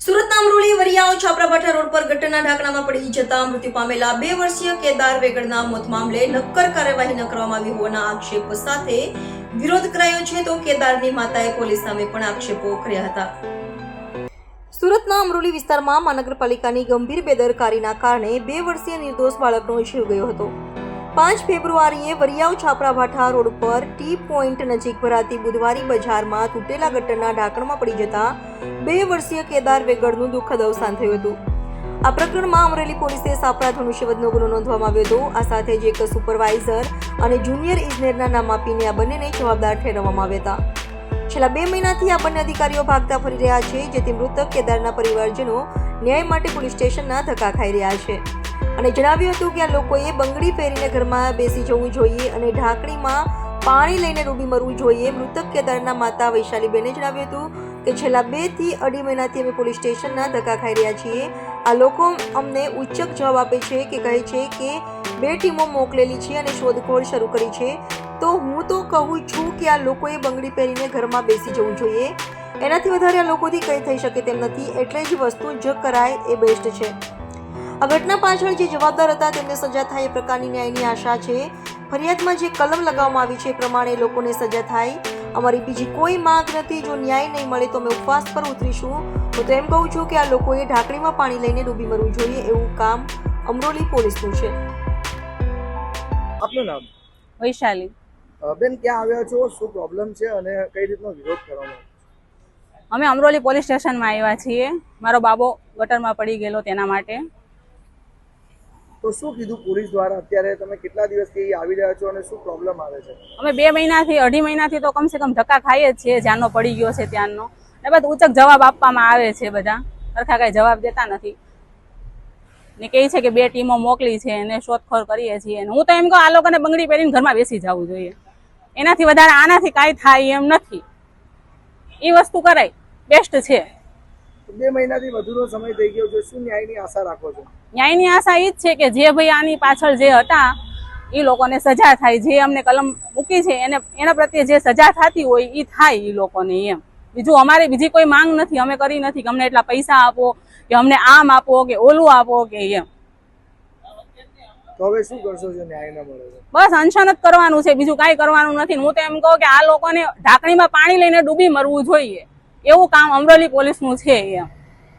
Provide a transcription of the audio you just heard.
સુરતના અમરોલી વરિયાઓ છાપરાભાઠા રોડ પર ગટરના ઢાંકણામાં પડી જતા મૃત્યુ પામેલા બે વર્ષીય કેદાર વેગડના મોત મામલે નક્કર કાર્યવાહી ન કરવામાં આવી હોવાના આક્ષેપ સાથે વિરોધ કરાયો છે તો કેદારની માતાએ પોલીસ સામે પણ આક્ષેપો કર્યા હતા. સુરતના અમરોલી વિસ્તારમાં મહાનગરપાલિકાની ગંભીર બેદરકારીના કારણે બે વર્ષીય નિર્દોષ બાળકનો જીવ ગયો હતો. પાંચ ફેબ્રુઆરીએ વરિયાવ છાપરા ભાઠા રોડ પર ટી પોઈન્ટ નજીક ભરાતી બુધવારી બજારમાં તૂટેલા ગટરના ઢાંકણમાં પડી જતા બે વર્ષીય કેદાર વેગડનું દુઃખદ અવસાન થયું હતું. આ પ્રકરણમાં અમરેલી પોલીસે સાપરા ધનુષ્યવધનો ગુનો નોંધવામાં આવ્યો હતો. આ સાથે જ એક સુપરવાઇઝર અને જુનિયર ઇજનેરના નામ આપીને આ બંનેને જવાબદાર ઠેરવવામાં આવ્યા હતા. છેલ્લા બે મહિનાથી આ બંને અધિકારીઓ ભાગતા ફરી રહ્યા છે, જેથી મૃતક કેદારના પરિવારજનો ન્યાય માટે પોલીસ સ્ટેશનના ધક્કા ખાઈ રહ્યા છે. અને જણાવ્યું હતું કે આ લોકોએ બંગડી પહેરીને ઘરમાં બેસી જવું જોઈએ અને ઢાંકણીમાં પાણી લઈને ડૂબી મરવું જોઈએ. મૃતક કેદારના માતા વૈશાલીબેને જણાવ્યું હતું કે છેલ્લા બેથી અઢી મહિનાથી અમે પોલીસ સ્ટેશનના ધક્કા ખાઈ રહ્યા છીએ. આ લોકો અમને ઉચ્ચક જવાબ આપે છે કે કહે છે કે બે ટીમો મોકલેલી છે અને શોધખોળ શરૂ કરી છે. તો હું તો કહું છું કે આ લોકોએ બંગડી પહેરીને ઘરમાં બેસી જવું જોઈએ. એનાથી વધારે આ લોકોથી કંઈ થઈ શકે તેમ નથી. એટલે જ વસ્તુ જ કરાય એ બેસ્ટ છે. આ ઘટના પાછળ જે જવાબદાર હતા તેમને સજા થાય એ પ્રકારની ન્યાયની આશા છે. ફરિયાદમાં જે કલમ લગાવવામાં આવી છે એ પ્રમાણે લોકોને સજા થાય. અમારી બીજી કોઈ માંગ નથી. જો ન્યાય નહીં મળે તો અમે ઉપવાસ પર ઉતરીશું. હું તો એમ કહું છું કે આ લોકોએ ઢાંકણીમાં પાણી લઈને ડૂબી મરવું જોઈએ એવું કામ અમરોલી પોલીસનું છે. આપનું નામ? વૈશાલી. બેન ક્યાં આવ્યા છો? શું પ્રોબ્લેમ છે? અને કઈ રીતનો વિરોધ કરવામાં અમે અમરોલી પોલીસ સ્ટેશનમાં આવ્યા છીએ. મારો બાબો ગટરમાં પડી ગયેલો તેના માટે. તો શું કીધું પોલીસ દ્વારા? અત્યારે તમે કેટલા દિવસથી આવી રહ્યા છો અને શું પ્રોબ્લેમ આવે છે? અમે બે મહિનાથી, અઢી મહિનાથી તો કમસે કમ ધક્કા ખાઈએ જ છીએ જ્યાંનો પડી ગયો છે ત્યાંનો એ બધા ઉચક જવાબ આપવામાં આવે છે બધા. સરખા કાંઈ જવાબ દેતા નથી. ને કહે છે કે બે ટીમો મોકલી છે અને શોધખોળ કરીએ છીએ. હું તો એમ કહું, આ લોકોને બંગડી પહેરીને ઘરમાં બેસી જવું જોઈએ. એનાથી વધારે આનાથી કાંઈ થાય એમ નથી. એ વસ્તુ કરાય. બેસ્ટ છે. બે મહિનાથી વધુનો સમય થઈ ગયો છે. શું ન્યાયની આશા રાખો છો? ન્યાયની આશા એ જ છે કે જે ભાઈ આની પાછળ જે હતા એ લોકોને સજા થાય. જે અમને કલમ મૂકી છે એને એના પ્રત્યે જે સજા થતી હોય એ થાય એ લોકોને એમ. બીજું અમારે બીજી કોઈ માંગ નથી. અમે કરી નથી કે અમને એટલા પૈસા આપો કે અમને આમ આપો કે ઓલું આપો કે એમ. હવે શું કરશો જો ન્યાય ન મળે બસ અનશન જ કરવાનું છે. બીજું કાંઈ કરવાનું નથી. હું તો એમ કહું કે આ લોકોને ઢાંકણીમાં પાણી લઈને ડૂબી મરવું જોઈએ. એવું કામ અમરેલી પોલીસનું છે એમ